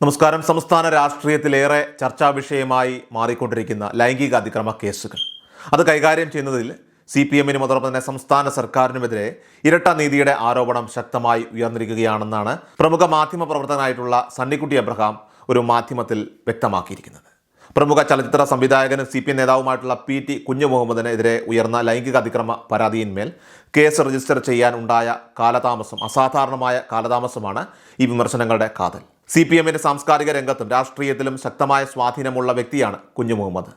നമസ്കാരം. സംസ്ഥാന രാഷ്ട്രീയത്തിലേറെ ചർച്ചാ വിഷയമായി മാറിക്കൊണ്ടിരിക്കുന്ന ലൈംഗിക അതിക്രമ കേസുകൾ. അത് കൈകാര്യം ചെയ്യുന്നതിൽ സി പി എമ്മിനും അതോടൊപ്പം തന്നെ സംസ്ഥാന സർക്കാരിനുമെതിരെ ഇരട്ട നീതിയുടെ ആരോപണം ശക്തമായി ഉയർന്നിരിക്കുകയാണെന്നാണ് പ്രമുഖ മാധ്യമ പ്രവർത്തകനായിട്ടുള്ള സണ്ണിക്കുട്ടി അബ്രഹാം ഒരു മാധ്യമത്തിൽ വ്യക്തമാക്കിയിരിക്കുന്നത്. പ്രമുഖ ചലച്ചിത്ര സംവിധായകനും സി പി എം നേതാവുമായിട്ടുള്ള പി ടി കുഞ്ഞു മുഹമ്മദിനെതിരെ ഉയർന്ന ലൈംഗിക അതിക്രമ പരാതിയിന്മേൽ കേസ് രജിസ്റ്റർ ചെയ്യാൻ ഉണ്ടായ കാലതാമസം അസാധാരണമായ കാലതാമസമാണ് ഈ വിമർശനങ്ങളുടെ കാതൽ. സി പി എമ്മിന്റെ സാംസ്കാരിക രംഗത്തും രാഷ്ട്രീയത്തിലും ശക്തമായ സ്വാധീനമുള്ള വ്യക്തിയാണ് കുഞ്ഞു മുഹമ്മദ്.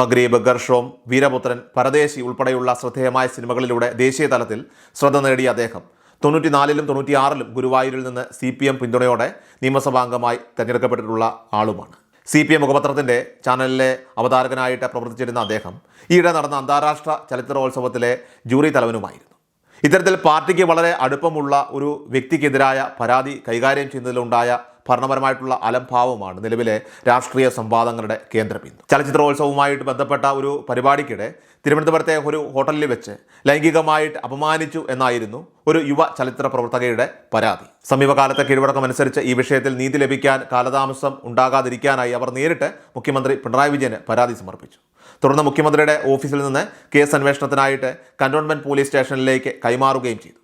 മഗ്രീബ് ഗർഷോം വീരപുത്രൻ പരദേശി ഉൾപ്പെടെയുള്ള ശ്രദ്ധേയമായ സിനിമകളിലൂടെ ദേശീയ തലത്തിൽ ശ്രദ്ധ നേടിയ അദ്ദേഹം. തൊണ്ണൂറ്റിനാലിലും തൊണ്ണൂറ്റിയാറിലും ഗുരുവായൂരിൽ നിന്ന് സി പി എം പിന്തുണയോടെ നിയമസഭാംഗമായി തെരഞ്ഞെടുക്കപ്പെട്ടിട്ടുള്ള ആളുമാണ്. സി പി എം മുഖപത്രത്തിന്റെ ചാനലിലെ അവതാരകനായിട്ട് പ്രവർത്തിച്ചിരുന്ന അദ്ദേഹം ഈയിടെ നടന്ന അന്താരാഷ്ട്ര ചലച്ചിത്രോത്സവത്തിലെ ജൂറി തലവനുമായിരുന്നു. ഇത്തരത്തിൽ പാർട്ടിക്ക് വളരെ അടുപ്പമുള്ള ഒരു വ്യക്തിക്കെതിരായ പരാതി കൈകാര്യം ചെയ്യുന്നതിലുണ്ടായ ഭരണപരമായിട്ടുള്ള അലംഭാവമാണ് നിലവിലെ രാഷ്ട്രീയ സംവാദങ്ങളുടെ കേന്ദ്രബിന്ദു. ചലച്ചിത്രോത്സവവുമായിട്ട് ബന്ധപ്പെട്ട ഒരു പരിപാടിക്കിടെ തിരുവനന്തപുരത്തെ ഒരു ഹോട്ടലിൽ വെച്ച് ലൈംഗികമായിട്ട് അപമാനിച്ചു എന്നായിരുന്നു ഒരു യുവ ചലച്ചിത്ര പ്രവർത്തകയുടെ പരാതി. സമീപകാലത്തെ കീഴ്വഴക്കം അനുസരിച്ച് ഈ വിഷയത്തിൽ നീതി ലഭിക്കാൻ കാലതാമസം ഉണ്ടാകാതിരിക്കാനായി അവർ നേരിട്ട് മുഖ്യമന്ത്രി പിണറായി വിജയന് പരാതി സമർപ്പിച്ചു. തുടർന്ന് മുഖ്യമന്ത്രിയുടെ ഓഫീസിൽ നിന്ന് കേസ് അന്വേഷണത്തിനായിട്ട് കന്റോൺമെന്റ് പോലീസ് സ്റ്റേഷനിലേക്ക് കൈമാറുകയും ചെയ്തു.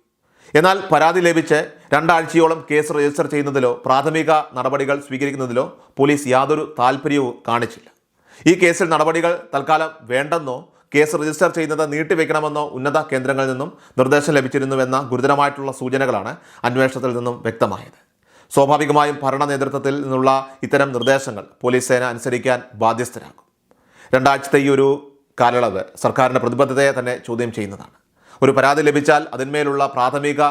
എന്നാൽ പരാതി ലഭിച്ച് രണ്ടാഴ്ചയോളം കേസ് രജിസ്റ്റർ ചെയ്യുന്നതിലോ പ്രാഥമിക നടപടികൾ സ്വീകരിക്കുന്നതിലോ പോലീസ് യാതൊരു താല്പര്യവും കാണിച്ചില്ല. ഈ കേസിൽ നടപടികൾ തൽക്കാലം വേണ്ടെന്നോ കേസ് രജിസ്റ്റർ ചെയ്യുന്നത് നീട്ടിവെക്കണമെന്നോ ഉന്നത കേന്ദ്രങ്ങളിൽ നിന്നും നിർദ്ദേശം ലഭിച്ചിരുന്നുവെന്ന ഗുരുതരമായിട്ടുള്ള സൂചനകളാണ് അന്വേഷണത്തിൽ നിന്നും വ്യക്തമായത്. സ്വാഭാവികമായും ഭരണ നേതൃത്വത്തിൽ നിന്നുള്ള ഇത്തരം നിർദ്ദേശങ്ങൾ പോലീസ് സേന അനുസരിക്കാൻ ബാധ്യസ്ഥരാകും. രണ്ടാഴ്ചത്തെ ഈ ഒരു കാലയളവ് സർക്കാരിന്റെ പ്രതിബദ്ധതയെ തന്നെ ചോദ്യം ചെയ്യുന്നതാണ്. ഒരു പരാതി ലഭിച്ചാൽ അതിന്മേലുള്ള പ്രാഥമിക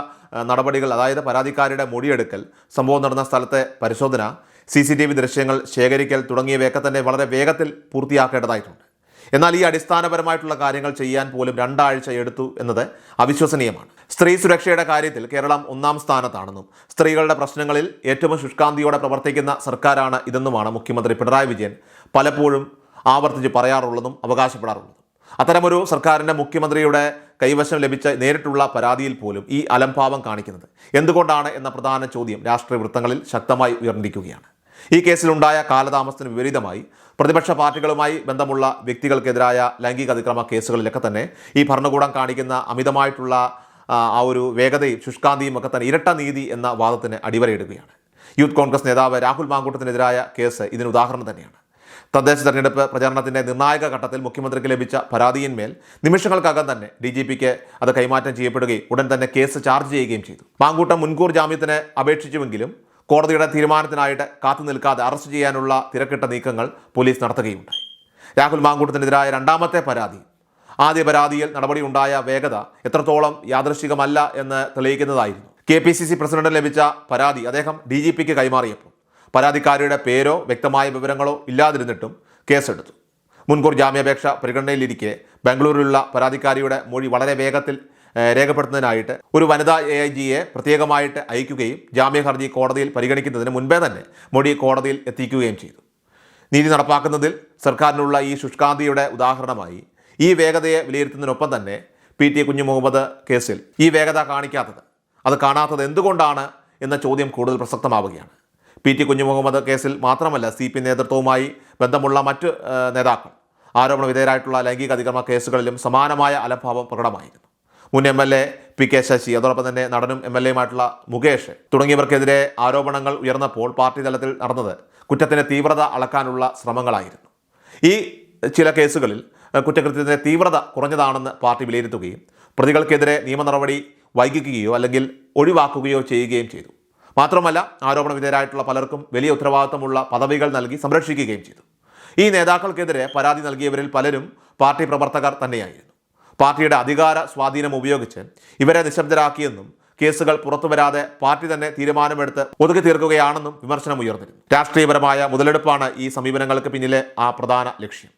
നടപടികൾ അതായത് പരാതിക്കാരുടെ മൊഴിയെടുക്കൽ സംഭവം നടന്ന സ്ഥലത്തെ പരിശോധന സി സി ടി വി ദൃശ്യങ്ങൾ ശേഖരിക്കൽ തുടങ്ങിയവയൊക്കെ തന്നെ വളരെ വേഗത്തിൽ പൂർത്തിയാക്കേണ്ടതായിട്ടുണ്ട്. എന്നാൽ ഈ അടിസ്ഥാനപരമായിട്ടുള്ള കാര്യങ്ങൾ ചെയ്യാൻ പോലും രണ്ടാഴ്ച എടുത്തു എന്നത് അവിശ്വസനീയമാണ്. സ്ത്രീ സുരക്ഷയുടെ കാര്യത്തിൽ കേരളം ഒന്നാം സ്ഥാനത്താണെന്നും സ്ത്രീകളുടെ പ്രശ്നങ്ങളിൽ ഏറ്റവും ശുഷ്കാന്തിയോടെ പ്രവർത്തിക്കുന്ന സർക്കാരാണ് ഇതെന്നുമാണ് മുഖ്യമന്ത്രി പിണറായി വിജയൻ പലപ്പോഴും ആവർത്തിച്ച് പറയാറുള്ളതും അവകാശപ്പെടാറുള്ളതും. അത്തരമൊരു സർക്കാരിന്റെ മുഖ്യമന്ത്രിയുടെ കൈവശം ലഭിച്ച നേരിട്ടുള്ള പരാതിയിൽ പോലും ഈ അലംഭാവം കാണിക്കുന്നത് എന്തുകൊണ്ടാണ് എന്ന പ്രധാന ചോദ്യം രാഷ്ട്രീയ വൃത്തങ്ങളിൽ ശക്തമായി ഉയർന്നിരിക്കുകയാണ്. ഈ കേസിലുണ്ടായ കാലതാമസത്തിന് വിപരീതമായി പ്രതിപക്ഷ പാർട്ടികളുമായി ബന്ധമുള്ള വ്യക്തികൾക്കെതിരായ ലൈംഗിക അതിക്രമ കേസുകളിലൊക്കെ തന്നെ ഈ ഭരണകൂടം കാണിക്കുന്ന അമിതമായിട്ടുള്ള ആ, ഒരു വേഗതയും ശുഷ്കാന്തിയും ഒക്കെ തന്നെ ഇരട്ട നീതി എന്ന വാദത്തിന് അടിവരയിടുകയാണ്. യൂത്ത് കോൺഗ്രസ് നേതാവ് രാഹുൽ മാങ്കൂട്ടത്തിനെതിരായ കേസ് ഇതിന് ഉദാഹരണം തന്നെയാണ്. തദ്ദേശ തെരഞ്ഞെടുപ്പ് പ്രചാരണത്തിന്റെ നിർണായക ഘട്ടത്തിൽ മുഖ്യമന്ത്രിക്ക് ലഭിച്ച പരാതിയിന്മേൽ നിമിഷങ്ങൾക്കകം തന്നെ ഡി ജി പിക്ക് അത് കൈമാറ്റം ചെയ്യപ്പെടുകയും ഉടൻ തന്നെ കേസ് ചാർജ് ചെയ്യുകയും ചെയ്തു. മാങ്കൂട്ടം മുൻകൂർ ജാമ്യത്തിന് അപേക്ഷിച്ചുവെങ്കിലും കോടതിയുടെ തീരുമാനത്തിനായിട്ട് കാത്തു നിൽക്കാതെ അറസ്റ്റ് ചെയ്യാനുള്ള തിരക്കിട്ട നീക്കങ്ങൾ പോലീസ് നടത്തുകയുണ്ടായി. രാഹുൽ മാങ്കൂട്ടത്തിനെതിരായ രണ്ടാമത്തെ പരാതി. ആദ്യ പരാതിയിൽ നടപടി ഉണ്ടായ വേഗത എത്രത്തോളം യാദൃശികമല്ല എന്ന് തെളിയിക്കുന്നതായിരുന്നു. K P C C president ലഭിച്ച പരാതി അദ്ദേഹം ഡി ജി പിക്ക് കൈമാറിയപ്പോൾ. പരാതിക്കാരിയുടെ പേരോ വ്യക്തമായ വിവരങ്ങളോ ഇല്ലാതിരുന്നിട്ടും കേസെടുത്തു. മുൻകൂർ ജാമ്യാപേക്ഷ പരിഗണനയിലിരിക്കെ ബാംഗ്ലൂരിലുള്ള പരാതിക്കാരിയുടെ മൊഴി വളരെ വേഗത്തിൽ രേഖപ്പെടുത്തുന്നതിനായിട്ട് ഒരു വനിതാ എ ഐ ജിയെ പ്രത്യേകമായിട്ട് അയക്കുകയും ജാമ്യ ഹർജി കോടതിയിൽ പരിഗണിക്കുന്നതിന് മുൻപേ തന്നെ മൊഴി കോടതിയിൽ എത്തിക്കുകയും ചെയ്തു. നീതി നടപ്പാക്കുന്നതിൽ സർക്കാരിനുള്ള ഈ ശുഷ്കാന്തിയുടെ ഉദാഹരണമായി ഈ വേഗതയെ വിലയിരുത്തുന്നതിനൊപ്പം തന്നെ പി ടി കുഞ്ഞു മുഹമ്മദ് കേസിൽ ഈ വേഗത കാണിക്കാത്തത്. അത് കാണാത്തത് എന്തുകൊണ്ടാണ് എന്ന ചോദ്യം കൂടുതൽ പ്രസക്തമാവുകയാണ്. പി ടി കുഞ്ഞുമുഹമ്മദ് കേസിൽ മാത്രമല്ല സി പി നേതൃത്വവുമായി ബന്ധമുള്ള മറ്റ് നേതാക്കൾ. ആരോപണ വിധേയരായിട്ടുള്ള ലൈംഗിക അതിക്രമ കേസുകളിലും സമാനമായ അലംഭാവം പ്രകടമായിരുന്നു. മുൻ M L A P K Sasi അതോടൊപ്പം തന്നെ നടനും എം എൽ എയുമായിട്ടുള്ള മുകേഷ് തുടങ്ങിയവർക്കെതിരെ ആരോപണങ്ങൾ ഉയർന്നപ്പോൾ പാർട്ടി തലത്തിൽ നടന്നത് കുറ്റത്തിന്റെ തീവ്രത അളക്കാനുള്ള ശ്രമങ്ങളായിരുന്നു. ഈ ചില കേസുകളിൽ കുറ്റകൃത്യത്തിന്റെ തീവ്രത കുറഞ്ഞതാണെന്ന് പാർട്ടി വിലയിരുത്തുകയും പ്രതികൾക്കെതിരെ നിയമ നടപടി വൈകിക്കുകയോ അല്ലെങ്കിൽ ഒഴിവാക്കുകയോ ചെയ്യുകയും ചെയ്തു. മാത്രമല്ല ആരോപണ വിധേയരായിട്ടുള്ള പലർക്കും വലിയ ഉത്തരവാദിത്തമുള്ള പദവികൾ നൽകി സംരക്ഷിക്കുകയും ചെയ്തു. ഈ നേതാക്കൾക്കെതിരെ പരാതി നൽകിയവരിൽ പലരും പാർട്ടി പ്രവർത്തകർ തന്നെയായിരുന്നു. പാർട്ടിയുടെ അധികാര സ്വാധീനം ഉപയോഗിച്ച് ഇവരെ നിശബ്ദരാക്കിയെന്നും കേസുകൾ പുറത്തുവരാതെ പാർട്ടി തന്നെ തീരുമാനമെടുത്ത് ഒതുക്കി തീർക്കുകയാണെന്നും വിമർശനം ഉയർന്നിരുന്നു. രാഷ്ട്രീയപരമായ മുതലെടുപ്പാണ് ഈ സമീപനങ്ങൾക്ക് പിന്നിലെ ആ പ്രധാന ലക്ഷ്യം.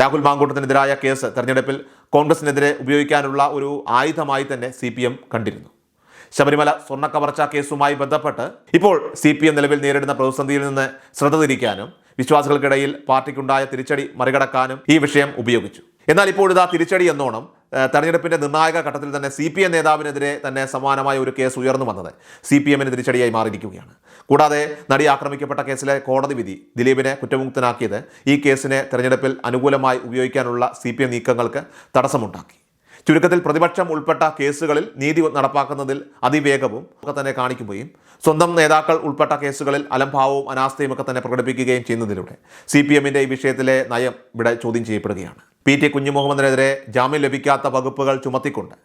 രാഹുൽ മാങ്കൂട്ടത്തിനെതിരായ കേസ് തെരഞ്ഞെടുപ്പിൽ കോൺഗ്രസിനെതിരെ ഉപയോഗിക്കാനുള്ള ഒരു ആയുധമായി തന്നെ സി കണ്ടിരുന്നു. ശബരിമല സ്വർണ കവർച്ചാ കേസുമായി ബന്ധപ്പെട്ട് ഇപ്പോൾ സി പി എം നിലവിൽ നേരിടുന്ന പ്രതിസന്ധിയിൽ നിന്ന് ശ്രദ്ധ തിരിക്കാനും വിശ്വാസികൾക്കിടയിൽ പാർട്ടിക്കുണ്ടായ തിരിച്ചടി മറികടക്കാനും ഈ വിഷയം ഉപയോഗിച്ചു. എന്നാൽ ഇപ്പോൾ ഇതാ തിരിച്ചടി എന്നോണം തെരഞ്ഞെടുപ്പിന്റെ നിർണായക ഘട്ടത്തിൽ തന്നെ സി പി എം നേതാവിനെതിരെ തന്നെ സമാനമായ ഒരു കേസ് ഉയർന്നു വന്നത് സി പി എമ്മിന് തിരിച്ചടിയായി മാറിയിരിക്കുകയാണ്. കൂടാതെ നടി ആക്രമിക്കപ്പെട്ട കേസിലെ കോടതി വിധി ദിലീപിനെ കുറ്റമുക്തനാക്കിയത് ഈ കേസിനെ തെരഞ്ഞെടുപ്പിൽ അനുകൂലമായി ഉപയോഗിക്കാനുള്ള സി പി എം നീക്കങ്ങൾക്ക് തടസ്സമുണ്ടാക്കി. ചുരുക്കത്തിൽ പ്രതിപക്ഷം ഉൾപ്പെട്ട കേസുകളിൽ നീതി നടപ്പാക്കുന്നതിൽ അതിവേഗവും ഒക്കെ തന്നെ കാണിക്കുകയും സ്വന്തം നേതാക്കൾ ഉൾപ്പെട്ട കേസുകളിൽ അലംഭാവവും അനാസ്ഥയും ഒക്കെ തന്നെ പ്രകടിപ്പിക്കുകയും ചെയ്യുന്നതിലൂടെ സി പി എമ്മിന്റെ ഈ വിഷയത്തിലെ നയം ഇവിടെ ചോദ്യം ചെയ്യപ്പെടുകയാണ്. പി ടി കുഞ്ഞുമുഹമ്മദിനെതിരെ ജാമ്യം ലഭിക്കാത്ത വകുപ്പുകൾ ചുമത്തിക്കൊണ്ട്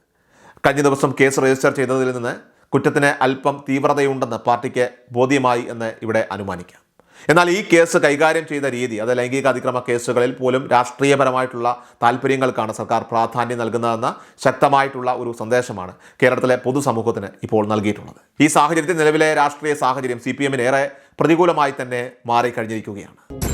കഴിഞ്ഞ ദിവസം കേസ് രജിസ്റ്റർ ചെയ്തതിൽ നിന്ന് കുറ്റത്തിന് അല്പം തീവ്രതയുണ്ടെന്ന് പാർട്ടിക്ക് ബോധ്യമായി എന്ന് ഇവിടെ അനുമാനിക്കാം. എന്നാൽ ഈ കേസ് കൈകാര്യം ചെയ്ത രീതി അത് ലൈംഗിക അതിക്രമ കേസുകളിൽ പോലും രാഷ്ട്രീയപരമായിട്ടുള്ള താല്പര്യങ്ങൾക്കാണ് സർക്കാർ പ്രാധാന്യം നൽകുന്നതെന്ന ശക്തമായിട്ടുള്ള ഒരു സന്ദേശമാണ് കേരളത്തിലെ പൊതുസമൂഹത്തിന് ഇപ്പോൾ നൽകിയിട്ടുള്ളത്. ഈ സാഹചര്യത്തിൽ നിലവിലെ രാഷ്ട്രീയ സാഹചര്യം സി പി ഏറെ പ്രതികൂലമായി തന്നെ മാറിക്കഴിഞ്ഞിരിക്കുകയാണ്.